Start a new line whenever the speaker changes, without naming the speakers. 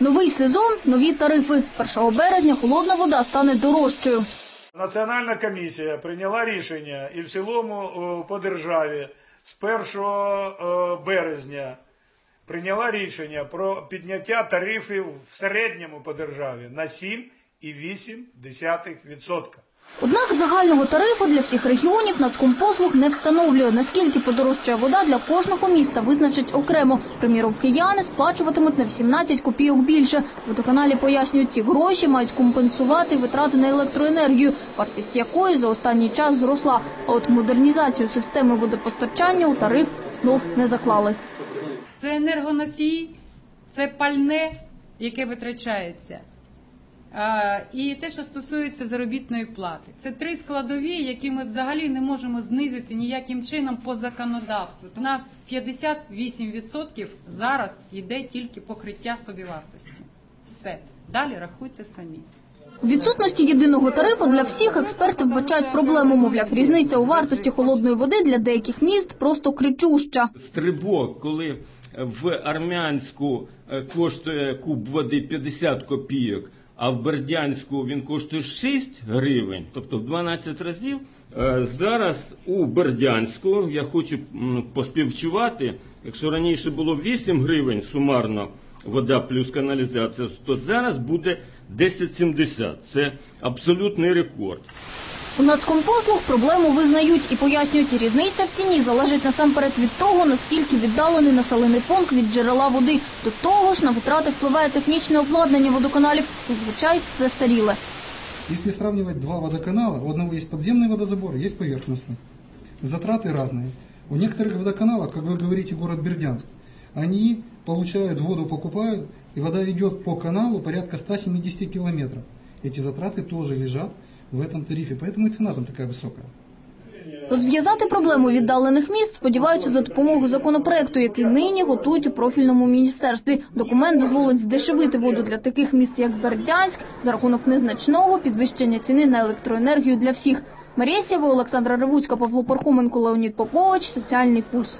Новий сезон, нові тарифи. З 1 березня холодна вода стане дорожчою.
Національна комісія прийняла рішення і в цілому е, по державі з 1 е, березня прийняла рішення про підняття тарифів в середньому по державі на 7,8%.
Однак загального тарифу для всіх регіонів Нацкомпослуг не встановлює. Наскільки подорожчає вода для кожного міста визначить окремо. Приміром, кияни сплачуватимуть на 18 копійок більше. Водоканалі пояснюють, ці гроші мають компенсувати витрати на електроенергію, вартість якої за останній час зросла. А от модернізацію системи водопостачання у тариф знов не заклали.
Це енергоносії, це пальне, яке витрачається. І те, що стосується заробітної плати, це три складові, які ми взагалі не можемо знизити ніяким чином по законодавству. У нас 58% зараз йде тільки покриття собівартості. Все далі рахуйте самі.
У відсутності єдиного тарифу для всіх експерти вбачають проблему. Мовляв, різниця у вартості холодної води для деяких міст просто кричуща.
стрибок, коли в Армянську е, коштує куб води 50 копійок, а в Бердянську він коштує 6 гривень, тобто в 12 разів. Е, Зараз у Бердянську я хочу поспівчувати, якщо раніше було 8 гривень сумарно вода плюс каналізація, то зараз буде 10,70. Це абсолютний рекорд.
У Нацкомпослуг проблему визнають і пояснюють, різниця в ціні залежить насамперед від того, наскільки віддалений населений пункт від джерела води. До того ж, на витрати впливає технічне обладнання водоканалів, зазвичай застаріле.
Если сравнивать два водоканала, у одного есть подземный водозабор, есть поверхностный. Затраты разные. У некоторых водоканалов, как вы говорите, город Бердянск, они получают воду, покупают, и вода идет по каналу порядка 170 километров. Эти затраты тоже лежат в этом тарифе, поэтому и цена там такая высокая.
Розв'язати проблему віддалених міст сподіваються за допомогою законопроекту, який нині готують у профільному міністерстві. Документ дозволить здешевити воду для таких міст, як Бердянськ, за рахунок незначного підвищення ціни на електроенергію для всіх. Марія Сєва, Олександра Ревуцька, Павло Пархоменко, Леонід Попович, Соціальний пульс.